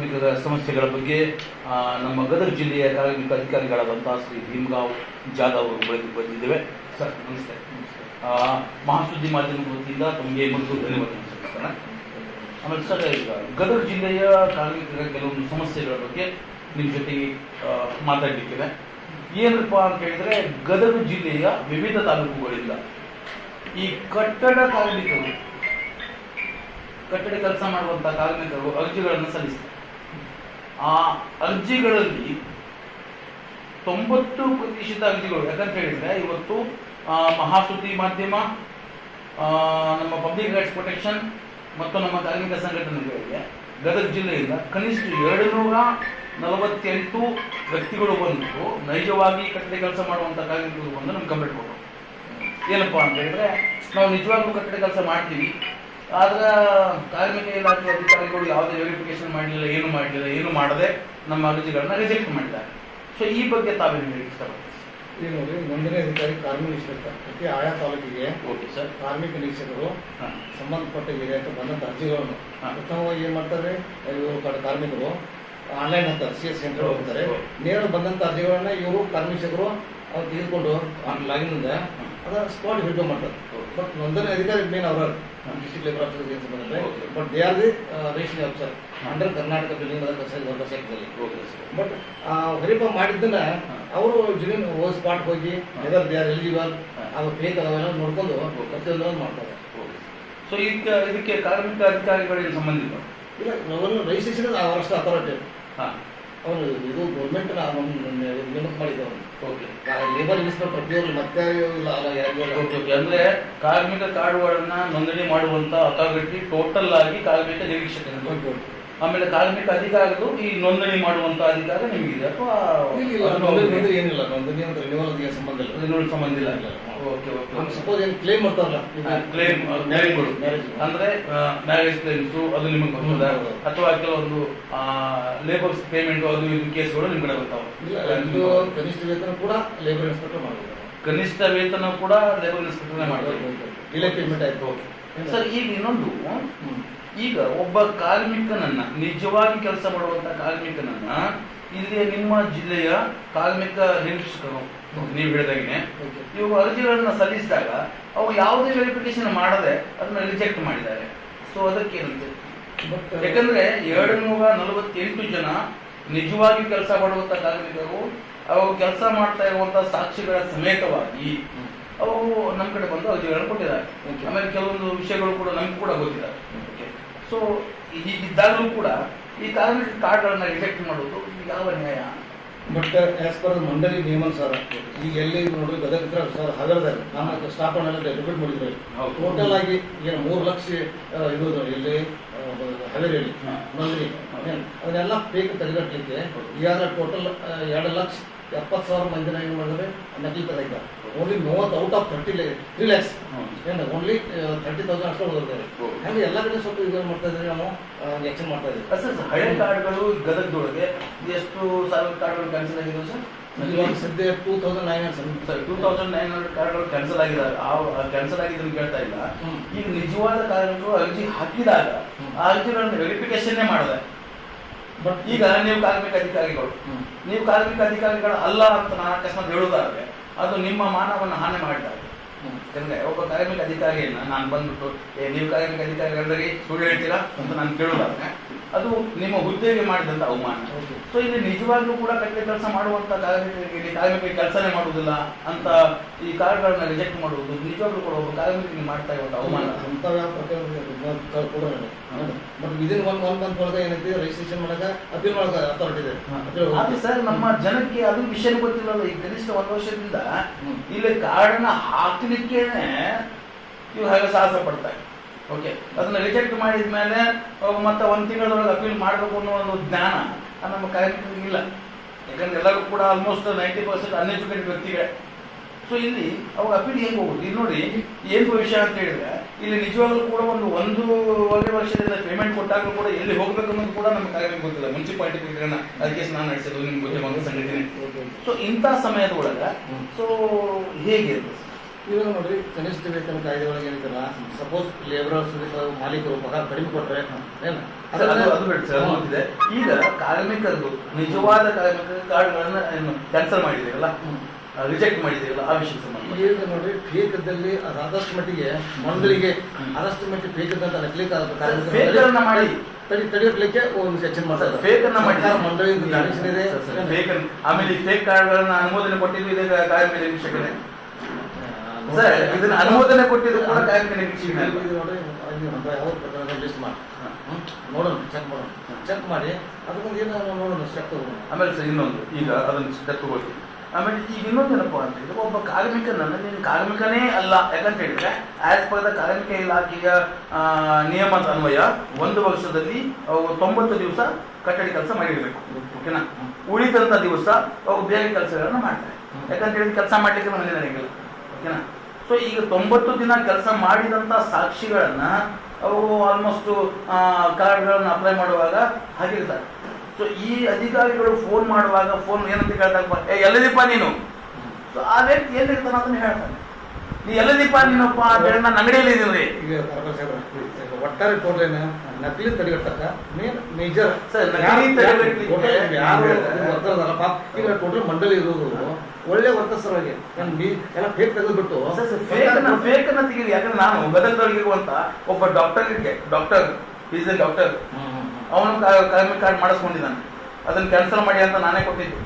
ಕಾರ್ಮಿಕರ ಸಮಸ್ಯೆಗಳ ಬಗ್ಗೆ ನಮ್ಮ ಗದಗ ಜಿಲ್ಲೆಯ ಕಾರ್ಮಿಕ ಅಧಿಕಾರಿಗಳಾದಂತಹ ಶ್ರೀ ಭೀಮಗಾವ್ ಜಾಧವ್ ಅವರು ಬೆಳಗ್ಗೆ ಬಂದಿದ್ದೇವೆ ಸರ್, ನಮಸ್ತೆ. ಮಹಾಸುದ್ದಿ ಮಾಧ್ಯಮದ ವತಿಯಿಂದ ತಮಗೆ ಮೊದಲು ಧನ್ಯವಾದ ಆಮೇಲೆ ಸರ್, ಈಗ ಗದಗ ಜಿಲ್ಲೆಯ ಕಾರ್ಮಿಕರ ಕೆಲವೊಂದು ಸಮಸ್ಯೆಗಳ ಬಗ್ಗೆ ನಿಮ್ಮ ಜೊತೆಗೆ ಮಾತಾಡಲಿಕ್ಕಿದೆ. ಏನಪ್ಪ ಅಂತ ಹೇಳಿದ್ರೆ, ಗದಗ ಜಿಲ್ಲೆಯ ವಿವಿಧ ತಾಲೂಕುಗಳಿಂದ ಈ ಕಟ್ಟಡ ಕಾರ್ಮಿಕರು, ಕಟ್ಟಡ ಕೆಲಸ ಮಾಡುವಂತಹ ಕಾರ್ಮಿಕರು ಅರ್ಜಿಗಳನ್ನು ಸಲ್ಲಿಸ್ತಾರೆ. ಆ ಅರ್ಜಿಗಳಲ್ಲಿ ತೊಂಬತ್ತು ಪ್ರತಿಶತ ಅರ್ಜಿಗಳು, ಯಾಕಂತ ಹೇಳಿದ್ರೆ ಇವತ್ತು ಮಹಾಸುದ್ದಿ ಮಾಧ್ಯಮ ನಮ್ಮ ಪಬ್ಲಿಕ್ ರೈಟ್ಸ್ ಪ್ರೊಟೆಕ್ಷನ್ ಮತ್ತು ನಮ್ಮ ಧಾರ್ಮಿಕ ಸಂಘಟನೆಗಳಿಗೆ, ಗದಗ ಜಿಲ್ಲೆಯಿಂದ ಕನಿಷ್ಠ ಎರಡು ನೂರ ನಲವತ್ತೆಂಟು ವ್ಯಕ್ತಿಗಳು ಬಂದು ನೈಜವಾಗಿ ಕಟ್ಟಡ ಕೆಲಸ ಮಾಡುವಂಥ ಕಾರ್ಮಿಕರು ಬಂದು ನಮ್ಗೆ ಕಂಪ್ಲೇಂಟ್ ಕೊಟ್ಟರು. ಏನಪ್ಪಾ ಅಂತ ಹೇಳಿದ್ರೆ, ನಾವು ನಿಜವಾಗ್ಲೂ ಕಟ್ಟಡ ಕೆಲಸ ಮಾಡ್ತೀವಿ. ಆದ್ರೆ ಕಾರ್ಮಿಕ ಇಲಾಖೆ ಅಧಿಕಾರಿಗಳು ಯಾವುದೇ ವೆರಿಫಿಕೇಶನ್ ಮಾಡಲಿಲ್ಲ ಏನು ಮಾಡಲಿಲ್ಲ ಏನು ಮಾಡದೆ ನಮ್ಮ ಅರ್ಜಿಗಳನ್ನ ರಿಜೆಕ್ಟ್ ಮಾಡಿದ್ದಾರೆ. ಸೊ ಈ ಬಗ್ಗೆ ತಾವೇನು ಹೇಳಿ ಸರ್ ಈಗ ನೋಡಿ ಮುಂದಿನ ಅಧಿಕಾರಿ ಕಾರ್ಮಿಕ ನಿರೀಕ್ಷಕ ಪ್ರತಿ ಆಯಾ ತಾಲೂಕಿಗೆ ಓಕೆ ಸರ್. ಕಾರ್ಮಿಕ ನಿರೀಕ್ಷಕರು ಸಂಬಂಧಪಟ್ಟ ಏರಿಯಾಕ್ಕೆ ಬಂದಂತ ಅರ್ಜಿಗಳನ್ನು. ಉತ್ತಮವಾಗಿ ಪ್ರಥಮವಾಗಿ ಏನ್ ಮಾಡ್ತಾರೆ? ಇವರು ಕಾರ್ಮಿಕರು ಆನ್ಲೈನ್ ಅಂತ ಸಿ ಎಸ್ ಸೆಂಟರ್ ಹೋಗ್ತಾರೆ ನೇರ ಬಂದಂತ ಅರ್ಜಿಗಳನ್ನ ಇವರು ಕಾರ್ಮಿಕರು ಅವ್ರು ತೆಗೆದುಕೊಂಡು ಲಾಗಿನಿಂದ ಅದನ್ನ ಸ್ಪಾಟ್ ಹಿಡ್ಕೊಂಡ್ ಮಾಡ್ತಾರೆ. ಬಟ್ ನೋಂದಣಿ ಅಧಿಕಾರಿ ಮೇನ್ ಅವರ. ಡಿಸ್ಟ್ರಿಕ್ಟ್ ಲೇಬರ್ ಆಫೀಸರ್ ಏನು ಸಂಬಂಧ but they are the ration officer. Under Karnataka building okay sir but verify ಮಾಡಿದ್ದನ್ನ. ಅವರು ಜುನಿನ್ ಸ್ಪಾಟ್ ಹೋಗಿ ಹಾ. Either they are eligible. ಅವ್ರು ಫೇಕ್ ಅದಾವೆಲ್ಲ ನೋಡ್ಕೊಂಡು. ಪ್ರತಿಯೊಂದನ್ನು ಮಾಡ್ತಾರೆ. ಸೊ ಈಗ ಇದಕ್ಕೆ ಕಾರ್ಮಿಕ ಅಧಿಕಾರಿಗಳಿಗೆ ಸಂಬಂಧ ಇಲ್ಲ? ಅವನು ರಿಜಿಸ್ಟ್ರೇಷನ್ ಅವರಷ್ಟು ಅಥಾರಿಟಿ ಅವನು ಇದು ಗೌರ್ಮೆಂಟ್ ನೇಮಕ ಮಾಡಿದ್ದೆ ಅವನು ಓಕೆ ಲೇಬರ್ ಇನ್ಸ್ಪೆಕ್ಟರ್ ಪ್ರತಿಯೊಬ್ಬರು ಮತ್ತೆ ಇಲ್ಲ ಅಲ್ಲ ಇಲ್ಲ. Okay okay. ಅಂದ್ರೆ ಕಾರ್ಮಿಕ ಕಾರ್ಡ್ಗಳನ್ನ ನೋಂದಣಿ ಮಾಡುವಂತ ಅಥಾರಿಟಿ ಟೋಟಲ್ ಆಗಿ ಕಾರ್ಮಿಕ ನಿರೀಕ್ಷಕರು ಓಕೆ, ಓಕೆ. ಆಮೇಲೆ ಕಾರ್ಮಿಕ ಅಧಿಕಾರಿಗಳು ಈ ನೋಂದಣಿ ಮಾಡುವಂತ ಅಧಿಕಾರ ನಿಮಗಿದೆ. ಅಥವಾ ಏನಿಲ್ಲ. ನೋಂದಣಿ ಅಂತ ರಿನ್ಯೂವಲ್ ಸಂಬಂಧ ಇಲ್ಲ. ನೋಡಿ ಸಂಬಂಧ ಇಲ್ಲ. ಇಲ್ಲ, ಇಲ್ಲ. Okay okay. ಸಪೋಸ್ ಏನು ಕ್ಲೇಮ್ ಮಾಡ್ತಾರಲ್ಲ ಕ್ಲೇಮ್ ಮ್ಯಾರೇಜ್ಗಳು ಮ್ಯಾರೇಜ್ ಅಂದ್ರೆ ಮ್ಯಾರೇಜ್ ಕ್ಲೇಮ್ಸ್ ಅದು ನಿಮಗೆ ಬರ್ತದ ಅಥವಾ ಕೆಲವೊಂದು ಲೇಬರ್ಸ್ ಪೇಮೆಂಟ್ ಅದು ಇದು ಕೇಸ್ಗಳು ನಿಮ್ಮ ಕಡೆ ಬರ್ತಾವ. ಇಲ್ಲ ಕನಿಷ್ಠ ವೇತನ ಕೂಡ ಲೇಬರ್ ಇನ್ಸ್ಪೆಕ್ಟರ್ ಮಾಡ್ತಾರೆ ಕನಿಷ್ಠ ವೇತನ ಕೂಡ ಲೇಬರ್ ಇನ್ಸ್ಪೆಕ್ಟರ್ ಮಾಡ್ತಾರೆ ಡಿಲೇ ಪೇಮೆಂಟ್ ಆಯ್ತು ಸರ್ ಈಗ ಇನ್ನೊಂದು ಈಗ ಒಬ್ಬ ಕಾರ್ಮಿಕನನ್ನ ನಿಜವಾಗಿ ಕೆಲಸ ಮಾಡುವಂತ ಕಾರ್ಮಿಕನನ್ನ ಇಲ್ಲಿ ನಿಮ್ಮ ಜಿಲ್ಲೆಯ ಕಾರ್ಮಿಕ ನಿರೀಕ್ಷಕರು ನೀವು ಹೇಳಿದಾಗೆ ಓಕೆ. ಇವು ಅರ್ಜಿಗಳನ್ನ ಸಲ್ಲಿಸಿದಾಗ ಅವು ಯಾವುದೇ ವೆರಿಫಿಕೇಶನ್ ಮಾಡದೆ ಅದನ್ನ ರಿಜೆಕ್ಟ್ ಮಾಡಿದ್ದಾರೆ ಸೊ ಅದಕ್ಕೆ ಏನಂತೆ ಬಟ್ ಯಾಕಂದ್ರೆ ಎರಡು ನೂರ ನಲವತ್ತೆಂಟು ಜನ ನಿಜವಾಗಿ ಕೆಲಸ ಮಾಡುವಂತ ಕಾರ್ಮಿಕರು ಅವರು ಕೆಲಸ ಮಾಡ್ತಾ ಇರುವಂತಹ ಸಾಕ್ಷಿಗಳ ಸಮೇತವಾಗಿ. ಅವರು ನಮ್ಮ ಕಡೆ ಬಂದು ಅರ್ಜಿಗಳನ್ನು ಕೊಟ್ಟಿದ್ದಾರೆ. ಆಮೇಲೆ ಕೆಲವೊಂದು ವಿಷಯಗಳು ಕೂಡ ನಮ್ಗೆ ಕೂಡ ಗೊತ್ತಿದ್ದಾರೆ ಸೊ ಹೀಗಿದ್ದಾಗಲೂ ಕೂಡ ಈ ಕಾರ್ಮಿಕ ಕಾರ್ಡ್ಗಳನ್ನ ರಿಜೆಕ್ಟ್ ಮಾಡೋದು ಯಾವ ನ್ಯಾಯ? ಬಟ್ ಆಸ್ ಪರ್ ಮಂಡಳಿ ನಿಯಮಾನುಸಾರ ಈಗ ಎಲ್ಲಿ ನೋಡ್ರಿ ಗದಗ ಹತ್ರ ಸರ್ ಹಗರದಲ್ಲಿ ನಮ್ಮ ಸ್ಥಾಪನೆ ಡೆಬಿಟ್ ಮಾಡಿದ್ರು ಟೋಟಲ್ ಆಗಿ ಏನು ಮೂರು ಲಕ್ಷ ಇರೋದು ಇಲ್ಲಿ ಹಗರಿಯಲ್ಲಿ. ಮಂಡಳಿ ಅದನ್ನೆಲ್ಲ ಪೇಕ್ ತೆಗೆಗಟ್ಟಲಿಕ್ಕೆ ಈಗಾಗಲೇ ಟೋಟಲ್ ಎರಡು ಲಕ್ಷ ಎಪ್ಪತ್ತು ಸಾವಿರ ಮಂದಿನ ಏನು ಮಾಡಿದ್ರೆ ನಕಲಿ ರೈತ ಓನ್ಲಿ ಮೂವತ್ತು out of thirty three lakhs ಏನು ಓನ್ಲಿ ತರ್ಟಿ ತೌಸಂಡ್ ಅಷ್ಟು ಹೋಗಿದ್ದಾರೆ ಹಾಗೆ ಎಲ್ಲ ಕಡೆ ಸ್ವಲ್ಪ ಇದು ಮಾಡ್ತಾ ಇದ್ದಾರೆ ನಾವು ಎಕ್ಸ್ಚೇಂಜ್ ಮಾಡ್ತಾ ಇದ್ದೀವಿ. ಸರ್ ಹಳೆ ಕಾರ್ಡ್ಗಳು ಗದಗದೊಳಗೆ ಎಷ್ಟು ಸಾವಿರ ಕಾರ್ಡ್ಗಳು ಕ್ಯಾನ್ಸಲ್ ಆಗಿದೆ ಸರ್? ಇವಾಗ ಸದ್ಯ two thousand nine sir. Two thousand nine hundred ಕಾರ್ಡ್ಗಳು ಕ್ಯಾನ್ಸಲ್ ಆಗಿದ್ದಾರೆ ಆ ಕ್ಯಾನ್ಸಲ್ ಆಗಿದ್ದನ್ನು ಕೇಳ್ತಾ ಇಲ್ಲ. ಈಗ ನಿಜವಾದ ಕಾರ್ಡ್ಗಳು ಅರ್ಜಿ ಹಾಕಿದಾಗ. ಆ ಅರ್ಜಿಗಳನ್ನು ವೆರಿಫಿಕೇಶನ್ನೇ ಮಾಡಿದೆ. ಬಟ್ ಈಗ ನೀವು ಕಾರ್ಮಿಕ ಅಧಿಕಾರಿಗಳು. ನೀವು ಕಾರ್ಮಿಕ ಅಧಿಕಾರಿಗಳು ಅಲ್ಲ ಅಂತ ನಾನು ಅಕಸ್ಮಾತ್ ಹೇಳುವುದಾದ್ರೆ ಅದು ನಿಮ್ಮ ಮಾನವನ್ನು ಹಾನಿ ಮಾಡಿದ್ದಾರೆ. ಯಾಕಂದ್ರೆ ಒಬ್ಬ ಕಾರ್ಮಿಕ ಅಧಿಕಾರಿಯನ್ನ ನಾನು ಬಂದ್ಬಿಟ್ಟು ಏ ನೀವು ಕಾರ್ಮಿಕ ಅಧಿಕಾರಿಗಳಿಗೆ ಸುಳ್ಳು ಹೇಳ್ತೀರಾ ಅಂತ ನಾನು ಕೇಳುವುದಾದ್ರೆ ಅದು ನಿಮ್ಮ ಹುದ್ದೆಗೆ ಮಾಡಿದಂತ ಅವಮಾನ. ಸೊ ಇಲ್ಲಿ ನಿಜವಾಗ್ಲೂ ಕೂಡ ಕಟ್ಟೆ ಕೆಲಸ ಮಾಡುವಂತ ಕಾರ್ಮಿಕರಿಗೆ ಕಾರ್ಮಿಕರಿಗೆ ಕೆಲಸನೇ ಮಾಡುವುದಿಲ್ಲ ಅಂತ ಈ ಕಾರ್ಡ್ಗಳನ್ನ ರಿಜೆಕ್ಟ್ ಮಾಡುವುದು ನಿಜವಾಗ್ಲೂ ಕೂಡ ಒಬ್ಬ ಕಾರ್ಮಿಕರಿಗೆ ಮಾಡ್ತಾ ಇರುವಂತ ಅವಮಾನ. ಅಂತ ಯಾವ ಪ್ರಕಾರ ಕೊಡೋಣ but within one one month ಒಳಗೆ ಏನೈತಿ ರಿಜಿಸ್ಟ್ರೇಷನ್ ಮಾಡಕ ಅಪೀಲ್ ಮಾಡಕ ಅಥಾರಿಟಿ ಇದೆ. appeal ಸರ್ ನಮ್ಮ ಜನಕ್ಕೆ ಅದು ವಿಷಯ ಗೊತ್ತಿಲ್ಲ ಈ ಕನಿಷ್ಠ ಒಂದು ವರ್ಷದಿಂದ. ಇಲ್ಲಿ ಕಾರ್ಡನ್ನ ಹಾಕ್ಲಿಕ್ಕೇನೆ ಇವ್ರು ಹಾಗೆ ಸಾಹಸ ಪಡ್ತಾರೆ. ಓಕೆ ಅದನ್ನ ರಿಜೆಕ್ಟ್ ಮಾಡಿದ ಮೇಲೆ ಮತ್ತೆ ಒಂದು ತಿಂಗಳೊಳಗೆ ಅಪೀಲ್ ಮಾಡಬೇಕು ಅನ್ನೋ ಒಂದು ಜ್ಞಾನ ನಮ್ಮ ಕಾರ್ಯಕ್ರಮ ಇಲ್ಲ. ಯಾಕಂದ್ರೆ ಎಲ್ಲರೂ ಕೂಡ ಆಲ್ಮೋಸ್ಟ್ ನೈಂಟಿ ಪರ್ಸೆಂಟ್ ಅನ್ಎಜುಕೇಟೆಡ್ ವ್ಯಕ್ತಿಗಳೇ. ಸೊ ಇಲ್ಲಿ ಅವಾಗ ಅಪೀಲ್ ಹೆಂಗೆ ಹೋಗುದು? ಇಲ್ಲಿ ನೋಡಿ ಏನು ಭವಿಷ್ಯ ಅಂತ ಹೇಳಿದ್ರೆ ಇಲ್ಲಿ ನಿಜವಾಗ್ಲೂ ಕೂಡ ಒಂದು ಒಂದೂವರೆ ವರ್ಷದಿಂದ ಪೇಮೆಂಟ್ ಕೊಟ್ಟಾಗಲೂ ಕೂಡ ಎಲ್ಲಿ ಹೋಗ್ಬೇಕು ಅನ್ನೋದು ಕೂಡ ನಮ್ಮ ಕಾರ್ಯಕ್ರಮ ಗೊತ್ತಿಲ್ಲ. ಮುನ್ಸಿಪಾಲಿಟಿ ಪ್ರಕರಣ ಅದಕ್ಕೆ ನಾನು ನಡೆಸೋದು ನಿಮ್ಗೆ ಗೊತ್ತಿಲ್ಲ Okay. ಸೊ ಇಂಥ ಸಮಯದ ಒಳಗೆ. ಸೊ ಹೇಗಿರುತ್ತೆ ಇವಾಗ ನೋಡ್ರಿ ಕನಿಷ್ಠ ವೇತನ ಕಾಯ್ದೆ ಒಳಗೆ ಏನಿದಲ್ಲ ಸಪೋಸ್ ಲೇಬರರ್ಸ್ ಮಾಲೀಕರು ಪಗಾರ ಕಡಿಮೆ ಕೊಟ್ರೆ. ಈಗ ಕಾರ್ಮಿಕರದು ನಿಜವಾದ ಕಾರ್ಮಿಕರ ಕಾರ್ಡ್ಗಳನ್ನ ಕ್ಯಾನ್ಸಲ್ ಮಾಡಿದೀವಲ್ಲ ರಿಜೆಕ್ಟ್ ಮಾಡಿದೀವಲ್ಲ ಆ ವಿಷಯ ಸಂಬಂಧ. ಈಗ ನೋಡ್ರಿ ಫೇಕದಲ್ಲಿ ಆದಷ್ಟು ಮಟ್ಟಿಗೆ ಮೊದಲಿಗೆ ಆದಷ್ಟು ಮಟ್ಟಿಗೆ ಫೇಕದಂತ ನಕಲಿ ಕಾರ್ಮಿಕರನ್ನ ಮಾಡಿ. ತಡಿ ತಡೆಯಲಿಕ್ಕೆ ಒಂದು ಸೆಕ್ಷನ್ ಮಾಡ್ತಾರೆ. ಫೇಕ್ ಅನ್ನ ಮಾಡಿ ಮಂಡಳಿ ಇದೆ ಆಮೇಲೆ ಈ ಫೇಕ್ ಕಾರ್ಡ್ಗಳನ್ನ ಅನುಮೋದನೆ ಕೊಟ್ಟಿದ್ದು ಇದೆ ಕಾರ್ಮಿಕ ನಿರೀಕ್ಷಕನೇ ಸರ್ ಇದನ್ನ ಅನುಮೋದನೆ ಕೊಟ್ಟಿದ್ದು ಕೂಡ ಯಾವ ಪ್ರಕಾರ ಲಿಸ್ಟ್ ಮಾಡಿ. ಹ್ಮ್? ನೋಡೋಣ ಚೆಕ್ ಮಾಡೋಣ. ಚೆಕ್ ಮಾಡಿ ಅದಕ್ಕೊಂದು ಏನೋ ನೋಡೋಣ ಸ್ಟೆಪ್ ತಗೋಣ. ಆಮೇಲೆ ಸರ್ ಇನ್ನೊಂದು. ಈಗ ಅದನ್ನು ಚೆಕ್ ತಗೊಳ್ತೀವಿ ಆಮೇಲೆ ಈಗ ಇನ್ನೊಂದು ಏನಪ್ಪ ಅಂತ ಹೇಳಿದ್ರೆ ಒಬ್ಬ ಕಾರ್ಮಿಕನನ್ನ ನೀನು ಕಾರ್ಮಿಕನೇ ಅಲ್ಲ. ಯಾಕಂತ ಹೇಳಿದ್ರೆ ಆಸ್ ಪರ್ ದ ಕಾರ್ಮಿಕ ಇಲಾಖೆಯ ನಿಯಮದ ಅನ್ವಯ ಒಂದು ವರ್ಷದಲ್ಲಿ ತೊಂಬತ್ತು ದಿವಸ ಕಟ್ಟಡ ಕೆಲಸ ಮಾಡಿರಬೇಕು. ಓಕೆನಾ ಉಳಿದಂತ ದಿವಸ ಅವು ಬೇರೆ ಕೆಲಸಗಳನ್ನ ಮಾಡ್ತಾರೆ. ಯಾಕಂತ ಹೇಳಿದ್ರೆ ಕೆಲಸ ಮಾಡ್ಲಿಕ್ಕೆ ಮನೆ ನನಗಿಲ್ಲ ಓಕೆನಾ ಸೊ, ಈಗ ತೊಂಬತ್ತು ದಿನ ಕೆಲಸ ಮಾಡಿದಂತ ಸಾಕ್ಷಿಗಳನ್ನ ಅವು ಆಲ್ಮೋಸ್ಟ್ ಕಾರ್ಡ್ಗಳನ್ನು ಅಪ್ಲೈ ಮಾಡುವಾಗ ಹಾಕಿರ್ತಾರೆ ಸೊ ಈ ಅಧಿಕಾರಿಗಳು ಫೋನ್ ಮಾಡುವಾಗ ಫೋನ್ ಏನಂತ ಕೇಳ್ತಾರಪ್ಪ ಎಲ್ಲದಿಪ್ಪ ಎಲ್ಲಿದೀಪ ನೀನು? ಸೊ ಆ ವ್ಯಕ್ತಿ ಎಲ್ಲಿರ್ತಾನ ಅದನ್ನ ಹೇಳ್ತಾನೆ ನೀ ಎಲ್ಲಿದೀಪ ನೀನಪ್ಪ ಅಂತ ಹೇಳಿ ನಾನು ಅಂಗಡಿಯಲ್ಲಿ ಇದೀನಿ ಒಟ್ಟಾರೆ ಟೋಟಲ್ ನಕಲಿ ತಡೆಗಟ್ಟಕ್ಕ ಮೇನ್ ಮೇಜರ್ ಯಾರು ವರ್ಕರ್ ಅದಾರಪ್ಪ ಈಗ ಟೋಟಲ್ ಮಂಡಳಿ ಇರೋದು ಒಳ್ಳೆ ವರ್ಕರ್ಸ್ ಅವರಿಗೆ ಎಲ್ಲ ಫೇಕ್ ತೆಗೆದ್ಬಿಟ್ಟು ಫೇಕ್ ಅನ್ನ ಫೇಕ್ ಅನ್ನ ತೆಗೀರಿ ಯಾಕಂದ್ರೆ ನಾನು ಗದಗದಲ್ಲಿರುವಂತ ಒಬ್ಬ doctor doctor is a doctor ಅವನು ಕಾರ್ಮಿಕ ಕಾರ್ಡ್ ಮಾಡಿಸ್ಕೊಂಡಿದ್ದಾನೆ. ಅದನ್ನ ಕ್ಯಾನ್ಸಲ್ ಮಾಡಿ ಅಂತ ನಾನೇ ಕೊಟ್ಟಿದ್ದು.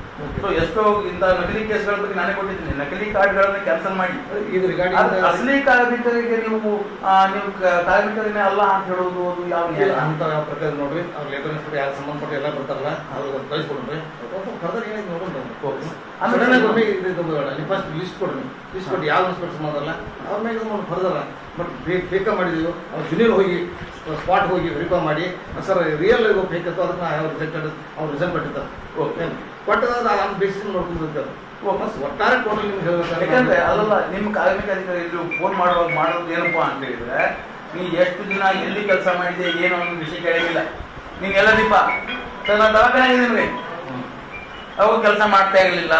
ಸೊ ಎಷ್ಟೋ ಇಂಥ ನಕಲಿ ಕೇಸ್ಗಳ ಬಗ್ಗೆ ನಾನೇ ಕೊಟ್ಟಿದ್ದೀನಿ. ನಕಲಿ ಕಾರ್ಡ್ಗಳನ್ನ ಕ್ಯಾನ್ಸಲ್ ಮಾಡಿ. ಅಸಲಿ ಕಾರ್ಮಿಕರಿಗೆ ನೀವು ನೀವು ಕ- ಕಾರ್ಮಿಕರನ್ನೇ ಅಲ್ಲ ಅಂತ ಹೇಳೋದು ಅದು ಯಾವ ಅಂತ ಪ್ರಕಾರ ನೋಡ್ರಿ. ಅವ್ರ ಲೇಬರ್ ಇನ್ಸ್ಪೆಕ್ಟರ್ ಯಾರು ಸಂಬಂಧಪಟ್ಟ ಎಲ್ಲ ಬರ್ತಾರಲ್ಲ ಅವ್ರಿಗೆ ಕಳಿಸ್ಕೊಡ್ರಿ ಫರ್ದರ್ ಏನಾಯ್ತು ನೋಡೋಣ ಇದು ನೀವು ಫಸ್ಟ್ ಲಿಸ್ಟ್ ಕೊಡ್ರಿ. ಲಿಸ್ಟ್ ಕೊಟ್ಟು ಯಾವ ಇನ್ಸ್ಪೆಕ್ಟರ್ ಸಂಬಂಧ ಅಲ್ಲ ಅವ್ರ ಮೇಲೆ ಫರ್ದರ್ ಬಟ್ ಬೇಕ ಮಾಡಿದೀವಿ. ಅವ್ರು ಜುನಿಯರ್ ಹೋಗಿ ಸ್ಪಾಟ್ ಹೋಗಿ ವೆರಿಫೈ ಮಾಡಿ ಸರ್ ರಿಯಲ್ ಆಗಿ ಬೇಕಿತ್ತು ಅದನ್ನ ಅವ್ರು ರಿಜೆಕ್ಟೆಡ್ ಅವ್ರು ರಿಸಲ್ಟ್ ಕೊಟ್ಟಿರ್ತಾರೆ. ಓಕೆ ಕೊಟ್ಟದ ಆ ಬೇಸಿಸ್ ನೋಡ್ಕೊಂಡಿರ್ತಾರೆ ವಾಪಸ್ ಒಟ್ಟಾರೆ ಟೋಟಲ್ ನಿಮ್ಗೆ ಯಾಕಂದ್ರೆ ಅದಲ್ಲ ನಿಮ್ಮ ಕಾರ್ಮಿಕ ಅಧಿಕಾರಿಗಳು ಫೋನ್ ಮಾಡುವಾಗ ಮಾಡೋದು ಏನಪ್ಪಾ ಅಂತ ಹೇಳಿದ್ರೆ ನೀ ಎಷ್ಟು ದಿನ ಎಲ್ಲಿ ಕೆಲಸ ಮಾಡಿದೆ ಏನು ಅನ್ನೋ ವಿಷಯ ಕೇಳಿಲ್ಲ ನೀನ್ ಎಲ್ಲ ದೀಪ ಸರ್ ನಾನು ದವಾಖಾನೆ ಇದೀನಿ ಅವಾಗ ಕೆಲಸ ಮಾಡ್ತಾ ಇರಲಿಲ್ಲ.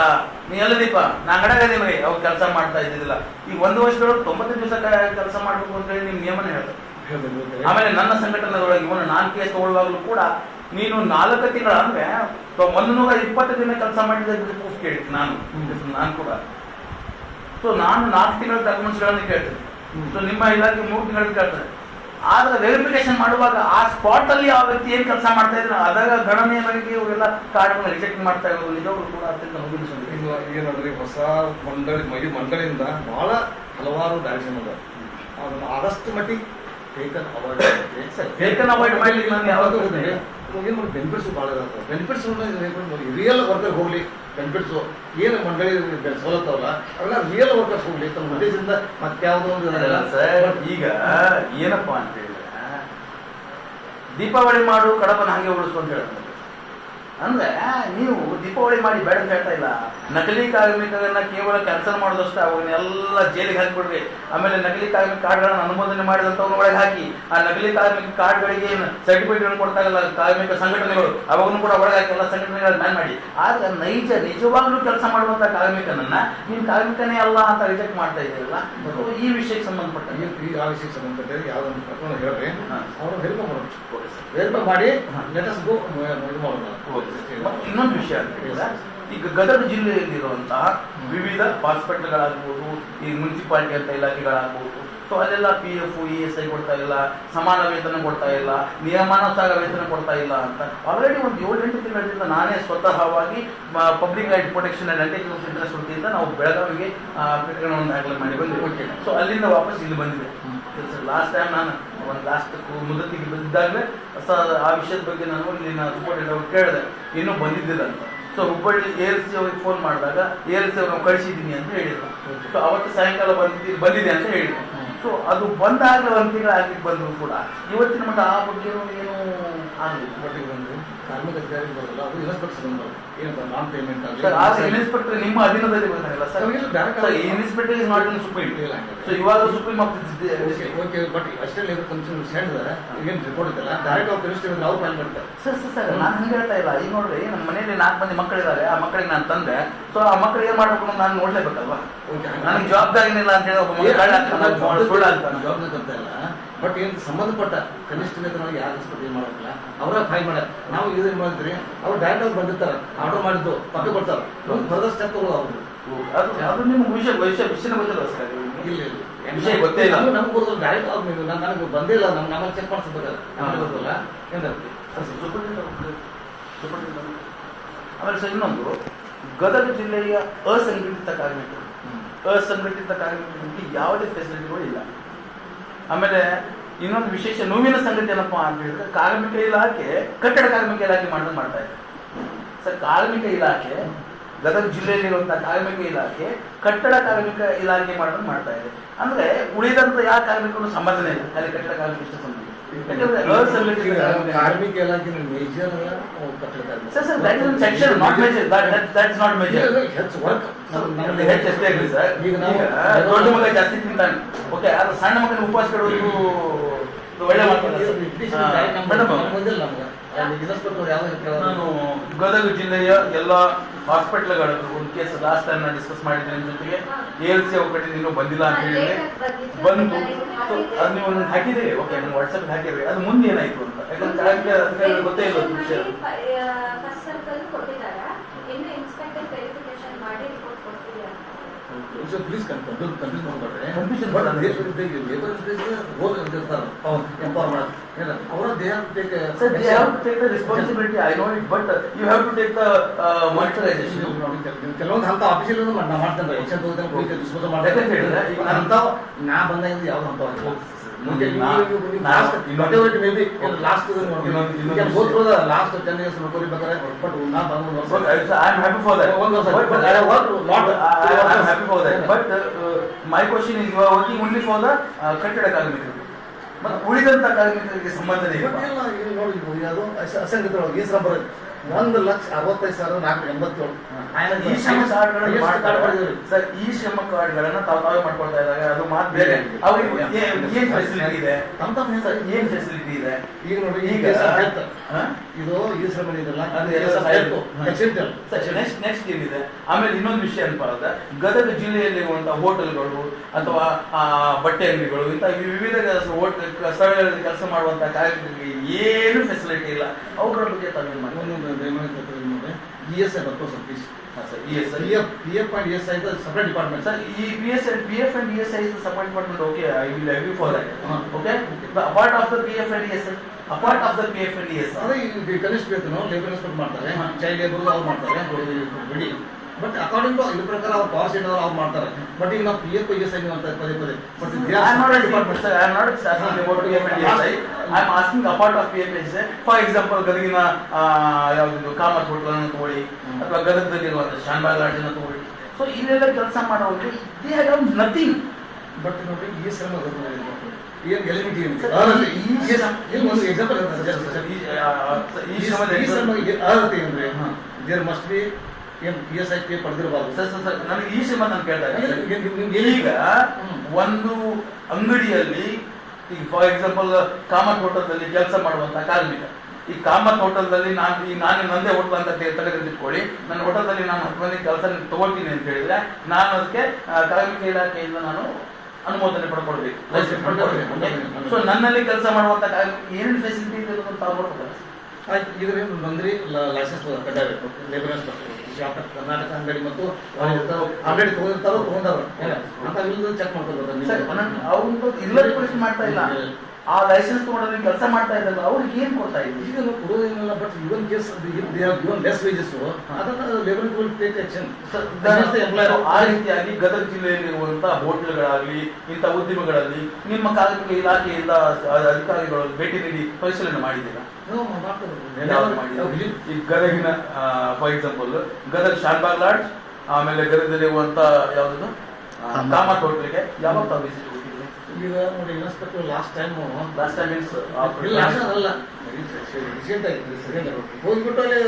ನೀ ಎಲ್ಲ ದೀಪ ನಾ ಅಂಗಡಾಗ ಇದೀನಿ ರೀ. ಅವಾಗ ಕೆಲಸ ಮಾಡ್ತಾ ಇದ್ದಿದ್ದಿಲ್ಲ. ಈ ಒಂದು ವರ್ಷದೊಳಗೆ ತೊಂಬತ್ತು ದಿವಸ ಕೆಲಸ ಮಾಡ್ಬೇಕು ಅಂತ ಹೇಳಿ ನಿಮ್ಮ ನಿಯಮನ ಹೇಳ್ತಾರೆ. ಆಮೇಲೆ ನನ್ನ ಸಂಘಟನೆದೊಳಗೆ ಇವನು ನಾನು ಕೇಸ್ ತಗೊಳ್ಳುವಾಗಲೂ ಕೂಡ ನೀನು ನಾಲ್ಕು ತಿಂಗಳ ಅಂದ್ರೆ ತ- ಒಂದು ನೂರ ಇಪ್ಪತ್ತು ದಿನ ಕೆಲಸ ಮಾಡಿದ ಪ್ರೂಫ್ ಕೇಳ್ತೀನಿ ನಾನು. ನಾನು ಕೂಡ. ಸೊ ನಾನು ನಾಲ್ಕು ತಿಂಗಳ ಡಾಕ್ಯುಮೆಂಟ್ಸ್ಗಳನ್ನು ಕೇಳ್ತೇನೆ. ಸೊ ನಿಮ್ಮ ಇಲಾಖೆ ಮೂರು ತಿಂಗಳು ಕೇಳ್ತಾರೆ ಆದ್ರೆ ವೆರಿಫಿಕೇಶನ್ ಮಾಡುವಾಗ ಆ ಸ್ಪಾಟ್ ಅಲ್ಲಿ ಆ ವ್ಯಕ್ತಿ ಏನ್ ಕೆಲಸ ಮಾಡ್ತಾ ಇದ್ರೆ ಅದಾಗ ಬಗ್ಗೆ ಇವರೆಲ್ಲ ಕಾರ್ಡ್ಗಳನ್ನ ರಿಜೆಕ್ಟ್ ಮಾಡ್ತಾ ಇರೋದು ನಿಜವಾಗ್ಲೂ ಕೂಡ ಅತ್ಯಂತ ಏನಂದ್ರೆ ಈಗ ನೋಡ್ರಿ ಹೊಸ ಮಂಡಳಿ ಮಂಡಳಿಯಿಂದ ಬಹಳ ಹಲವಾರು ಡೈರೆಕ್ಷನ್ ಅದ ಆದಷ್ಟು ಮಟ್ಟಿಗೆ taken avoid sir, fake avoid ಮಾಡ್ಲಿಕ್ಕೆ ನಾನು ಯಾವಾಗ. ಏನು ಮಾಡಿ ಬೆನಿಫಿಟ್ಸ್ ಭಾಳ ಇದಾವೆ ಬೆನಿಫಿಟ್ಸ್ ರಿಯಲ್ ವರ್ಕರ್ ಹೋಗ್ಲಿ ಬೆನಿಫಿಟ್ಸು ಏನು ಮಂಡಳಿ ಸವಲತ್ತವಲ್ಲ ಅವೆಲ್ಲ ರಿಯಲ್ ವರ್ಕರ್ಸ್ ಹೋಗ್ಲಿ ತಮ್ಮ ಮಧ್ಯದಿಂದ ಮತ್ತೆ ಯಾವುದೋ ಒಂದು ಇಲ್ಲ ಸರ್ ಈಗ ಏನಪ್ಪ ಅಂತ ಹೇಳಿದ್ರೆ ದೀಪಾವಳಿ ಮಾಡು ಕಡಪನ ಹಂಗೆ ಅಂತ ಹೇಳ್ತಾರೆ ಅಂದ್ರೆ ನೀವು ದೀಪಾವಳಿ ಮಾಡಿ ಬೇಡ ಅಂತ ಹೇಳ್ತಾ ಇಲ್ಲ. ನಕಲಿ ಕಾರ್ಮಿಕರನ್ನ ಕೇವಲ ಕ್ಯಾನ್ಸಲ್ ಮಾಡೋದಷ್ಟೇ ಅವನ್ನೆಲ್ಲ ಜೈಲಿಗೆ ಹಾಕ್ಬಿಡ್ರಿ. ಆಮೇಲೆ ನಕಲಿ ಕಾರ್ಮಿಕ ಕಾರ್ಡ್ಗಳನ್ನ ಅನುಮೋದನೆ ಮಾಡಿದಂಥವ್ನ ಒಳಗೆ ಹಾಕಿ ಆ ನಕಲಿ ಕಾರ್ಮಿಕ ಕಾರ್ಡ್ಗಳಿಗೆ ಏನು ಸರ್ಟಿಫಿಕೇಟ್ ಕೊಡ್ತಾ ಇಲ್ಲ ಕಾರ್ಮಿಕ ಸಂಘಟನೆಗಳು ಅವಾಗನು ಕೂಡ ಒಳಗೆ ಹಾಕಿ ಎಲ್ಲ ಸಂಘಟನೆಗಳನ್ನ ಬ್ಯಾನ್ ಮಾಡಿ. ಆದ್ರೆ ನೈಜ ನಿಜವಾಗ್ಲೂ ಕೆಲಸ ಮಾಡುವಂತ ಕಾರ್ಮಿಕನನ್ನ ನೀವು ಕಾರ್ಮಿಕನೇ ಅಲ್ಲ ಅಂತ ರಿಜೆಕ್ಟ್ ಮಾಡ್ತಾ ಇದ್ದೀರಲ್ಲ ಈ ವಿಷಯಕ್ಕೆ ಸಂಬಂಧಪಟ್ಟ ಈ ಆ ವಿಷಯಕ್ಕೆ ಸಂಬಂಧಪಟ್ಟ ಯಾವ್ದೊಂದು ಪ್ರಕರಣ ಹೇಳ್ರಿ. ಅವರು ಮಾಡೋಣ. ವೆರಿಫೈ ಮಾಡಿ ಲೆಟಸ್ ಗೋ ಇದು ಮಾಡೋಣ. ಮತ್ತೆ ಇನ್ನೊಂದು ವಿಷಯ ಅಂತ ಹೇಳಿದ್ರೆ ಈಗ ಗದಗ ಜಿಲ್ಲೆಯಲ್ಲಿರುವಂತಹ ವಿವಿಧ ಹಾಸ್ಪಿಟಲ್ಗಳಾಗ್ಬೋದು ಈ ಮುನ್ಸಿಪಾಲಿಟಿ ಅಂತ ಇಲಾಖೆಗಳಾಗ್ಬೋದು ಸೊ ಅಲ್ಲೆಲ್ಲ P F E S I ಕೊಡ್ತಾ ಇಲ್ಲ ಸಮಾನ ವೇತನ ಕೊಡ್ತಾ ಇಲ್ಲ ನಿಯಮಾನುಸಾರ ವೇತನ ಕೊಡ್ತಾ ಇಲ್ಲ ಅಂತ ಆಲ್ರೆಡಿ ಒಂದು ಏಳೆಂಟು ತಿಂಗಳಿಂದ ನಾನೇ ಸ್ವತಃವಾಗಿ ಪಬ್ಲಿಕ್ ರೈಟ್ ಪ್ರೊಟೆಕ್ಷನ್ ಅಂಟಿಕ್ಯೂಸ್ ಇಂಟ್ರೆಸ್ಟ್ ವೃತ್ತಿಯಿಂದ ನಾವು ಬೆಳಗಾವಿಗೆ ಪ್ರಕರಣವನ್ನು ದಾಖಲೆ ಮಾಡಿ ಬಂದಿವಿ ಸೊ ಅಲ್ಲಿಂದ ವಾಪಸ್ ಇಲ್ಲಿ ಬಂದಿದೆ. ಲಾಸ್ಟ್ ಟೈಮ್ ನಾನು ಒಂದು ಲಾಸ್ಟ್ ಮುದತಿಗೆ ಬಂದಿದ್ದಾಗಲೇ ಆ ವಿಷಯದ ಬಗ್ಗೆ ನಾನು ಇಲ್ಲಿನ ಸೂಪರ್ಟೆಂಟ್ ಅವ್ರು ಕೇಳಿದೆ. ಇನ್ನೂ ಬಂದಿದ್ದಿಲ್ಲ ಅಂತ. So Hubballi A L C ಅವ್ರಿಗೆ ಫೋನ್ ಮಾಡಿದಾಗ ಎ ಎಲ್ ಸಿ ಅವ್ರು ಕಳಿಸಿದ್ದೀನಿ ಅಂತ ಹೇಳಿದ್ರು. ಸೊ ಅವತ್ತು ಸಾಯಂಕಾಲ ಬಂದಿದ್ದು, ಬಂದಿದೆ ಅಂತ ಹೇಳಿದ್ರು. ಸೊ ಅದು ಬಂದಾಗ ಒಂದು ತಿಂಗಳು ಆಗ್ಲಿಕ್ಕೆ ಬಂದ್ರು ಕೂಡ. ಇವತ್ತಿನ ಮಟ್ಟ ಆ ಬಗ್ಗೆ ಏನು ಆಗಲಿ ಒಟ್ಟಿಗೆ ಬಂದು ಕಾರ್ಮಿಕ ಅಧಿಕಾರಿಗಳಲ್ಲ ಅವರು ಇನ್ಸ್ಪೆಕ್ಟರ್ ಬಂದರು ಏನಂತ ನಾನ್ ಪೇಮೆಂಟ್ ಸರ್ ಆ ಇನ್ಸ್ಪೆಕ್ಟರ್ ನಿಮ್ಮ ಅಧೀನದಲ್ಲಿ ಸರ್ ಇಲ್ಲ, direct sir inspector is not in supreme ಇಲ್ಲ, ಹಂಗಿಲ್ಲ. ಸೊ ಇವಾಗ ಸುಪ್ರೀಂ ಓಕೆ ಓಕೆ ಬಟ್ ಅಷ್ಟೇ ಲೇಬರ್ ಕಮಿಷನ್ ಹೇಳಿದ್ರೆ ಏನು ರಿಪೋರ್ಟ್ ಇದೆಲ್ಲ ಡೈರೆಕ್ಟ್ ಅವ್ರು ಕನಿಷ್ಠ ಅವ್ರು ಫೈಲ್ ಮಾಡ್ತಾರೆ. ಸರ್ ಸರ್ ಸರ್ ನಾನು ಹಂಗೆ ಹೇಳ್ತಾ ಇಲ್ಲ. ಈಗ ನೋಡ್ರಿ ನಮ್ಮ ಮನೇಲಿ ನಾಲ್ಕು ಮಂದಿ ಮಕ್ಕಳಿದ್ದಾರೆ ಆ ಮಕ್ಕಳಿಗೆ ನಾನು ತಂದೆ. ಸೊ ಆ ಮಕ್ಕಳಿಗೆ ಏನ್ ಮಾಡ್ಬೇಕು ಅಂತ ನಾನು ನೋಡ್ಲೇಬೇಕಲ್ವಾ? ನನಗೆ ಜವಾಬ್ದಾರಿ ಇಲ್ಲ ಅಂತ ಹೇಳಿ ಒಬ್ಬ ಸುಳ್ಳು ಆಗ್ತಾನೆ. ಜವಾಬ್ದಾರಿ ಬಟ್ ಏನು ಸಂಬಂಧಪಟ್ಟ ಕನಿಷ್ಠ ವೇತನವಾಗಿ ಯಾರು ಸ್ಪರ್ಧೆ ಮಾಡೋಕ್ಕಿಲ್ಲ ಅವರ ಫೈಲ್ ಮಾಡ್ಯಾರ. ನಾವು ಇದು ಏನ್ ಮಾಡಿದ್ರಿ ಅವ್ರು ಡೈರೆಕ್ಟ್ ಆಗಿ ಬಂದಿರ್ತಾರೆ ಆರ್ಡರ್ ಮಾಡಿದ್ದು ಪಕ್ಕ ಕೊಡ್ತಾರೆ ಒಂದು ಫರ್ದರ್ ಸ್ಟೆಪ್ ತಗೊಳ್ಳೋ ಅವರು. ಅದು ಅದು ನಿಮ್ಮ ವಿಷಯ ವಿಷಯ ವಿಷಯನೇ ಗೊತ್ತಿಲ್ಲ ಸರ್ ಇಲ್ಲ ಇಲ್ಲ. ವಿಷಯ ಗೊತ್ತೇ ಇಲ್ಲ. ನಮ್ಗೆ ಗೊತ್ತಿಲ್ಲ ಡೈರೆಕ್ಟ್ ಅವ್ರು ನೀವು ನಾನು ನನಗೆ ಬಂದಿಲ್ಲ ಇಲ್ಲ ನಮ್ಮ ಚೆಕ್ ಮಾಡಿಸ್ಬೇಕಾದ್ರೆ. ನಮಗೆ ಗೊತ್ತಿಲ್ಲ ಕೋರ್ಟ್. ಆಮೇಲೆ ಸರ್ ಇನ್ನೊಂದು ಗದಗ ಜಿಲ್ಲೆಯ ಅಸಂಘಟಿತ ಕಾರ್ಮಿಕರು. ಅಸಂಘಟಿತ ಕಾರ್ಮಿಕರಿಗೆ ಯಾವುದೇ ಫೆಸಿಲಿಟಿಗಳು ಇಲ್ಲ. ಆಮೇಲೆ ಇನ್ನೊಂದು ವಿಶೇಷ ನೋವಿನ ಸಂಗತಿ ಏನಪ್ಪಾ ಅಂತ ಹೇಳಿದ್ರೆ ಕಾರ್ಮಿಕ ಇಲಾಖೆ, ಕಟ್ಟಡ ಕಾರ್ಮಿಕ ಇಲಾಖೆ ಮಾಡಿದ್ರೆ ಮಾಡ್ತಾ ಇದೆ ಸರ್, ಕಾರ್ಮಿಕ ಇಲಾಖೆ, ಗದಗ ಜಿಲ್ಲೆಯಲ್ಲಿರುವಂತಹ ಕಾರ್ಮಿಕ ಇಲಾಖೆ, ಕಟ್ಟಡ ಕಾರ್ಮಿಕ ಇಲಾಖೆ ಮಾಡೋದು ಮಾಡ್ತಾ ಇದೆ. ಅಂದ್ರೆ ಉಳಿದಂತ ಯಾವ ಕಾರ್ಮಿಕರು? ಸಂಬಂಧನೇ ಇಲ್ಲ. ಅಲ್ಲಿ ಕಟ್ಟಡ ಕಾರ್ಮಿಕ ಇಷ್ಟ ಸಂಬಂಧ. ಕಾರ್ಮಿಕ ಇಲಾಖೆ ಮೇಜರ್ ಕಟ್ಟಡ ಕಾರ್ಮಿಕ sir sir that is section not major that is not major ಹೆಚ್ಚು ವರ್ಕ್ ಹೆಚ್ಚು ಸರ್ ಈಗ ಈಗ ನಾವು ದೊಡ್ಡ ಮಗ ಜಾಸ್ತಿ ತಿಂತಾನೆ. ಓಕೆ ಅದು ಸಣ್ಣ ಮಗನ ಉಪವಾಸ ಇದು ಒಳ್ಳೆ ಮಾಡ್ತಾರೆ ಮೇಡಮ್ ನಾನು ಗದಗ ಜಿಲ್ಲೆಯ ಎಲ್ಲ ಹಾಸ್ಪಿಟಲ್ಗಳು ಒಂದು ಕೇಸ್ ಲಾಸ್ಟ್ ಟೈಮ್ ನಾನು ಡಿಸ್ಕಸ್ ಮಾಡಿದ್ರೆ ಜೊತೆಗೆ. ಎ ಎಲ್ ಸಿ ಅವ್ರ ನೀನು ಇನ್ನೂ ಬಂದಿಲ್ಲ ಅಂತ ಹೇಳಿದ್ರೆ ಬಂದು ಸೊ ಅದು ನೀವು ಒಂದು ಓಕೆ ನೀವು ವಾಟ್ಸಪ್ ಹಾಕಿದ್ರಿ ಅದು ಮುಂದೆ ಏನಾಯ್ತು ಅಂತ. ಯಾಕಂದ್ರೆ ಅಧಿಕಾರಿಗಳು ಗೊತ್ತೇ ಇಲ್ಲ ವಿಷಯ ಫಸ್ಟ್ ಸರ್ಕಲ್ ಕೊಟ್ಟಿದ್ದಾರೆ ಇನ್ನು ಇನ್ಸ್ಪೆಕ್ಟರ್ ವೆರಿಫಿಕೇಶನ್ ಮಾಡಿ ರಿಪೋರ್ಟ್ ಕೊಡ್ತೀವಿ ಅಂತ ಪ್ಲೀಸ್ ಕನ್ಫ್ಯೂಸ್ ಮಾಡ್ಬೇಡ್ರಿ Confusion ಬಟ್. ಲೇಬರ್ ಹೋಗಿ ಅಂತಿರ್ತಾರೆ ಎಂಪವರ್ ಮಾಡೋದು ಅವರ responsibility. I know it, but uh, you have to take the uh, monetization. ಕೆಲವೊಂದು ಹಂತ ಆಫೀಸಲ್ಲಿ ನಾ ಮಾಡ್ತೇನೆ ಎಕ್ಸೆಂಟ್ ಹೋಗ್ತೇನೆ ಹೋಗಿ ಡಿಸ್ಪೋಸ್ ಮಾಡ್ತೇನೆ ನಾನು- ಅಂತಾವ್ ನಾ ಬಂದಾಗ ಯಾವ್ದು ಹಂತ ಮುಂದೆ question is working only for the ಕಟ್ಟಡ ಕಾರ್ಮಿಕರು. ಮತ್ತೆ ಉಳಿದಂತ ಕಾರ್ಮಿಕರಿಗೆ ಸಂಬಂಧ ಇಲ್ಲ. ಬಟ್ ಎಲ್ಲ ಈಗ ನೋಡಿ ಇದು ಯಾವುದು ಅಸ- ಅಸಂಘಟಿತರೊಳಗೆ ಈ ಬರೋದು ಒಂದು ಲಕ್ಷ ಅರವತ್ತೈದು ಸಾವಿರ ನಾಲ್ಕು ಎಂಬತ್ತೇಳು. ಈ ಶ್ರಮ ಕಾರ್ಡ್ಗಳನ್ನು ಮಾಡ್ತಾರೆ. ಸರ್ ಈ ಶ್ರಮ ಕಾರ್ಡ್ಗಳನ್ನ ತಾವು ತಾವೇ ಮಾಡ್ಕೊಳ್ತಾ ಇದ್ದಾರೆ. ಅದು ಮಾತು ಬೇರೆ. ಅವ್ರಿಗೆ ಏನ್ ಫೆಸಿಲಿಟಿ ಇದೆ? ತಮ್ಮ ತಮ್ಮ ಸರ್ ಏನ್ ಫೆಸಿಲಿಟಿ ಇದೆ? ಈಗ ನೋಡಿ ಈಗ ಇದು ಈ ಶ್ರಮ ಇದೆಲ್ಲ. ನೆಕ್ಸ್ಟ್ ನೆಕ್ಸ್ಟ್ ಏನಿದೆ? ಆಮೇಲೆ ಇನ್ನೊಂದು ವಿಷಯ ಅಂತ ಬರುತ್ತೆ. ಗದಗ ಜಿಲ್ಲೆಯಲ್ಲಿರುವಂತಹ ಹೋಟೆಲ್ಗಳು ಅಥವಾ ಬಟ್ಟೆ ಅಂಗಡಿಗಳು ಇಂತಹ ವಿವಿಧ ಹೋಟೆಲ್ ಸ್ಥಳಗಳಲ್ಲಿ ಕೆಲಸ ಮಾಡುವಂತಹ ಕಾರ್ಯಕ್ರಮಗಳಿಗೆ ಏನು ಫೆಸಿಲಿಟಿ ಇಲ್ಲ. ಅವುಗಳ ಬಗ್ಗೆ ತಾವೇನು ಮಾಡಿ ಒಂದು ದಯಮಾಡಿ ನೋಡಿ ಇ ಎಸ್ ಐ ಬರ್ತದೆ sir please E S P F P F and S I separate department sir ಈ P S P F and E S I support department okay I will agree for that. Okay apart of the P F and E S apart of the P F and E S ಅದೇ ಈ ಕನಿಷ್ಠ ವೇತನ labour inspect ಮಾಡ್ತಾರೆ. Child labour ಅವ್ರು ಮಾಡ್ತಾರೆ. ಬಿಡಿ. But according to ಇದ್ರ ಪ್ರಕಾರ ಅವ್ರ ಪಾಲಿಸಿ ಅವ್ರು ಅವ್ರು ಮಾಡ್ತಾರೆ ಬಟ್ ಈಗ ನಾವು P F P S I ಅಂತ ಪದೇ ಪದೇ. But I am asking apart of PFNDSI. For example, ಗದಗಿನ ಯಾವ್ದು ಕಾಮತ್ ಹೋಟೆಲ್ ಅನ್ನು ತಗೊಳ್ಳಿ. ಅಥವಾ ಗದಗದಲ್ಲಿ ಶಾನ್ಬಾಗ್ ಲಾಡ್ಜ್ ಅನ್ನು ತಗೊಳ್ಳಿ ಸೊ ಇಲ್ಲೆಲ್ಲ ಕೆಲಸ ಮಾಡೋದು ದೇ ಹ್ಯಾವ್ ನಥಿಂಗ್ ಬಟ್ ನೋಡಿ ಈ ಏನು ಎಲಿಮಿಟಿ ಏನು ಈ- ಸಮಯದಲ್ಲಿ ಒಂದು ಎಕ್ಸಾಂಪಲ್ ಈ ಶ್ರಮ ಅರ್ಹತೆ ಅಂದ್ರೆ. ದೇರ್ ಮಸ್ಟ್ ಬಿ ಏನು ಪಿ ಎಸ್ ಐ ಪಿ ಪಡೆದಿರಬಾರ್ದು? ಸರ್ ಸರ್ ಸರ್ ನನಗೆ ಈ ಶ್ರಮ ನಾನು ಕೇಳ್ತಾ ಈಗ ಒಂದು ಅಂಗಡಿಯಲ್ಲಿ ಈಗ ಫಾರ್ ಎಕ್ಸಾಂಪಲ್ ಕಾಮತ್ ಹೋಟೆಲ್ದಲ್ಲಿ ಕೆಲಸ ಮಾಡುವಂತ ಕಾರ್ಮಿಕ. ಈ ಕಾಮತ್ ಹೋಟೆಲ್ದಲ್ಲಿ ನಾನು ಈ ನಾನು ನಂದೇ ಹೋಟೆಲ್ ಅಂತ ತೆಗೆದಿಟ್ಕೊಳ್ಳಿ. ನನ್ನ ಹೋಟೆಲ್ದಲ್ಲಿ ನಾನು ಹತ್ತು ಮಂದಿ ಕೆಲಸ ತಗೊಳ್ತೀನಿ ಅಂತ ಹೇಳಿದ್ರೆ ನಾನು ಅದಕ್ಕೆ ಕಾರ್ಮಿಕ ಇಲಾಖೆಯಿಂದ ನಾನು ಅನುಮೋದನೆ ಪಡ್ಕೊಳ್ಬೇಕು. ಸೊ ನನ್ನಲ್ಲಿ ಕೆಲಸ ಮಾಡುವಂತ ಕಾರ್ಮಿಕ ಏನೇನು ಫೆಸಿಲಿಟಿ ಇದೆ ಅಂತ ಅವರು ಆಯ್ತು ಇದ್ರೆ ಬಂದ್ರಿ ಲೈಸೆನ್ಸ್ ಕಡ್ಡಾಯ ಲೇಬರ್ ಶಾಪ್ ಕರ್ನಾಟಕ ಅಂಗಡಿ ಮತ್ತು ಅಂಗಡಿ ತಗೊಂಡಿರ್ತಾರೋ ತಗೊಂಡವ್ರು. ಅಂತ ಚೆಕ್ ಮಾಡ್ಕೊಳ್ಬೇಕು ಸರ್ ಅವ್ರು ಇಲ್ಲದ ಪೊಲೀಸ್ ಮಾಡ್ತಾ ಇಲ್ಲ. ಆ ಲೈಸೆನ್ಸ್ ತಗೊಂಡ್ರೆ ಕೆಲಸ ಮಾಡ್ತಾ ಇದ್ದಲ್ಲ ಅವ್ರಿಗೆ ಏನ್ ಕೊಡ್ತಾ ಇದ್ರು ಈಗ ನಾವು ಕೊಡೋದೇನಿಲ್ಲ but even case even less wages ಅದನ್ನ ಲೇಬರ್ ವಿಲ್ ಟೇಕ್ ಆಕ್ಷನ್ ಆ ರೀತಿಯಾಗಿ ಗದಗ ಜಿಲ್ಲೆಯಲ್ಲಿರುವಂತಹ ಹೋಟೆಲ್ಗಳಾಗ್ಲಿ ಇಂಥ ಉದ್ಯಮಗಳಲ್ಲಿ ನಿಮ್ಮ ಕಾರ್ಮಿಕ ಇಲಾಖೆಯಿಂದ ಅಧಿಕಾರಿಗಳು ಭೇಟಿ ನೀಡಿ ಪರಿಶೀಲನೆ ಮಾಡಿದ್ದೀರಾ? ಈ ಗದಗಿನ for example Gadag Shanbhag lodge ಆಮೇಲೆ ಗದಗದಲ್ಲಿರುವಂತ ಯಾವ್ದು ಕಾಮತ್. ಹೋಟೆಲ್ಗೆ ಯಾವಾಗ ವಿಸಿಟ್ ಈಗ ನೋಡಿ last time last time means ಅಲ್ಲ. ರೀಸೆಂಟ್ ಹೋಗ್ಬಿಟ್ಟು ಅಲ್ಲಿ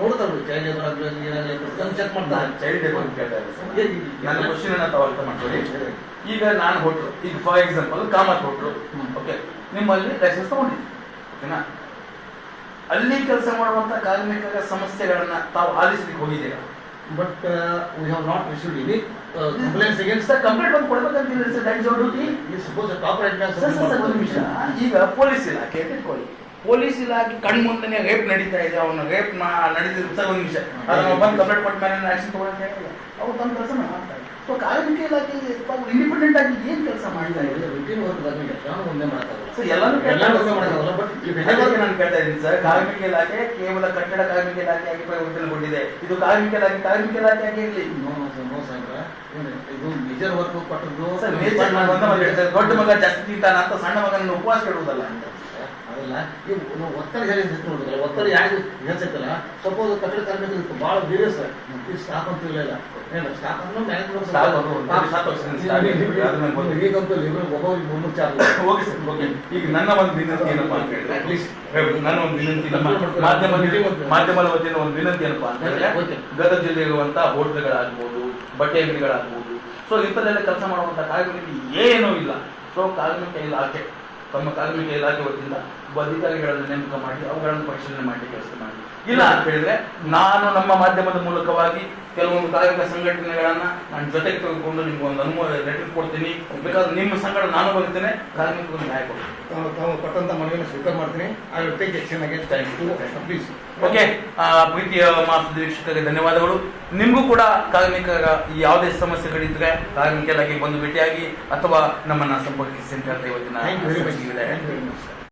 ನೋಡ್ತಾರೆ ಚೈಲ್ಡ್ ಏನಾಗಲಿ ಚೆಕ್ ಮಾಡ್ತಾರೆ. ಚೈಲ್ಡ್ ಲೇಬರ್ ಅಂತ ಕೇಳ್ತಾ ಇದ್ದಾರೆ ಸರ್. ನನ್ನ ಕ್ವಶನ್ ಅನ್ನ ತಾವು ಅರ್ಥ ಮಾಡ್ಕೊಳ್ಳಿ ಈಗ ನಾನು ಹೋಟ್ಲು ಈಗ for example Kamath hotel. Okay ನಿಮ್ಮಲ್ಲಿ ಲೈಸೆನ್ಸ್ ತಗೊಂಡಿದ್ದೀನಿ ಓಕೆನಾ ಅಲ್ಲಿ ಕೆಲಸ ಮಾಡುವಂತ ಕಾರ್ಮಿಕರ ಸಮಸ್ಯೆಗಳನ್ನ ತಾವು ಆಲಿಸ್ಲಿಕ್ಕೆ ಹೋಗಿದ್ದೀರಾ? But we have not received any complaints against sir complaint ಬಂದು ಕೊಡ್ಬೇಕಂತಿಲ್ಲ sir that is our duty ಈ suppose corporate sir sir sir ಒಂದು ನಿಮಿಷ ಈಗ ಪೊಲೀಸ್ ಇಲಾಖೆ ತಿಳ್ಕೊಳ್ಳಿ. ಪೊಲೀಸ್ ಇಲಾಖೆ ಕಣ್ಮುಂದನೆ ರೇಪ್ ನಡೀತಾ ಇದೆ. ಅವನ ರೇಪ್ ನಡೀತಿದ್ರು ಸರ್ ಒಂದು ನಿಮಿಷ. ಅದನ್ನ ಬಂದು ಕಂಪ್ಲೇಂಟ್ ಕೊಟ್ಟ ಮೇಲೆ ಆಕ್ಷನ್ ತಗೊಳಕ್ಕೆ ಅವ್ರು ತಮ್ಮ ಕೆಲಸ ಮಾಡ್ತಾರೆ. ಸೊ ಕಾರ್ಮಿಕ ಇಲಾಖೆ ತಾವು ಇಂಡಿಪೆಂಡೆಂಟ್ ಆಗಿ ಏನ್ ಕೆಲಸ ಮಾಡ್ತಾರೆ ರುಟೀನ್ ವರ್ಕ್ ನಾನು ಒಂದೇ ಮಾಡ್ತಾರೆ ಸೊ ಎಲ್ಲಾನು ಮಾಡಕ್ಕಾಗಲ್ಲ ಬಟ್ ಬೆಳಗ್ಗೆ ನಾನು ಕೇಳ್ತಾ ಇದ್ದೀನಿ ಸರ್ ಕಾರ್ಮಿಕ ಇಲಾಖೆ ಕೇವಲ ಕಟ್ಟಡ ಕಾರ್ಮಿಕ ಇಲಾಖೆ ಆಗಿ ಪರಿವರ್ತನೆಗೊಂಡಿದೆ ಇದು ಕಾರ್ಮಿಕ ಇಲಾಖೆ ಕಾರ್ಮಿಕ ಇಲಾಖೆ ಆಗಿ ಇರಲಿ ಇದು ಮೇಜರ್ ವರ್ಕ್ ಕೊಟ್ಟದ್ದು ದೊಡ್ಡ ಮಗ ಜಾಸ್ತಿ ತಿಂತಾನ ಅಂತ ಸಣ್ಣ ಮಗನ ಉಪವಾಸ ಕೇಳುವುದಲ್ಲ ಅಂತ. ಅದಲ್ಲ ಇವು ನಾವು ಒತ್ತಡ ಹೇಳಿ ನೋಡಿದ್ರೆ ಒತ್ತಡ ಯಾರಿಗೂ ಹೇಳ್ಸೈತಲ್ಲ ಸಪೋಸ್ ಕಟ್ಟಡ ಕಾರ್ಮಿಕರು ಭಾಳ ಸೀರಿಯಸ್ ಈ ಸ್ಟಾಫ್ ಅಂತ ಏನು ಸ್ಟಾಫ್ ಅಂದ್ರೆ ಮ್ಯಾನೇಜ್ಮೆಂಟ್. ಈಗಂತೂ ಮುನ್ನೂರು ಚಾರ್ಜ್ ಓಕೆ ಸರ್ ಓಕೆ. ಈಗ ನನ್ನ ಒಂದು ವಿನಂತಿ ಏನಪ್ಪಾ ಅಂತ ಹೇಳಿದ್ರೆ ಪ್ಲೀಸ್ ನನ್ನ ಒಂದು ವಿನಂತಿ ನಮ್ಮ ಮಾಧ್ಯಮ ಮಾಧ್ಯಮದ ವತಿಯಿಂದ ಒಂದು ವಿನಂತಿ ಏನಪ್ಪ ಅಂತ ಹೇಳಿದ್ರೆ. ಗದಗ ಜಿಲ್ಲೆಯಿರುವಂತಹ ಹೋಟ್ಲ್ಗಳಾಗ್ಬೋದು ಬಟ್ಟೆ ಅಂಗಡಿಗಳಾಗ್ಬೋದು. ಸೊ ಇಂಥದ್ದೆಲ್ಲ ಕೆಲಸ ಮಾಡುವಂಥ ಕಾರ್ಮಿಕರಿಗೆ ಏನೂ ಇಲ್ಲ. ಸೊ ಕಾರ್ಮಿಕ ಇಲಾಖೆ ತಮ್ಮ ಕಾರ್ಮಿಕ ಇಲಾಖೆ ವತಿಯಿಂದ ಒಬ್ಬ ಅಧಿಕಾರಿಗಳನ್ನು ನೇಮಕ ಮಾಡಿ ಅವುಗಳನ್ನು ಪರಿಶೀಲನೆ ಮಾಡಿ ಕೆಲಸ ಮಾಡಿ. ಇಲ್ಲ ಅಂತ ಹೇಳಿದ್ರೆ ನಾನು ನಮ್ಮ ಮಾಧ್ಯಮದ ಮೂಲಕವಾಗಿ ಕೆಲವೊಂದು ಕಾರ್ಮಿಕ ಸಂಘಟನೆಗಳನ್ನ ನನ್ನ ಜೊತೆಗೆ ತೆಗೆದುಕೊಂಡು ನಿಮ್ಗೆ ಒಂದು ಅನುಮೋದ ಲೆಟರ್ ಕೊಡ್ತೀನಿ. ಬೇಕಾದ್ರೆ ನಿಮ್ಮ ಸಂಘಟನೆ ನಾನು ಬರ್ತೇನೆ ಕಾರ್ಮಿಕರಿಗೆ ನ್ಯಾಯ ಕೊಡ್ತೀನಿ ತಾವು ತಾವು ಕೊಟ್ಟಂತ ಮನವಿಯನ್ನು ಸ್ವೀಕಾರ ಮಾಡ್ತೀನಿ. I will take action against please okay ಆ, ಪ್ರೀತಿಯ ಮಾಸದ ವೀಕ್ಷಕರಿಗೆ ಧನ್ಯವಾದಗಳು. ನಿಮಗೂ ಕೂಡ ಕಾರ್ಮಿಕರ ಈ ಯಾವುದೇ ಸಮಸ್ಯೆಗಳಿದ್ರೆ ಕಾರ್ಮಿಕ ಇಲಾಖೆಗೆ ಬಂದು ಭೇಟಿಯಾಗಿ ಅಥವಾ ನಮ್ಮನ್ನ ಸಂಪರ್ಕಿಸಿ ಅಂತ ಹೇಳ್ತಾ ಇವತ್ತಿನ ಥ್ಯಾಂಕ್ ಯು ವೆರಿ ಮಚ್ ಸಂಚಿಕೆ ಥ್ಯಾಂಕ್ ಯು ವೆರಿ ಮಚ್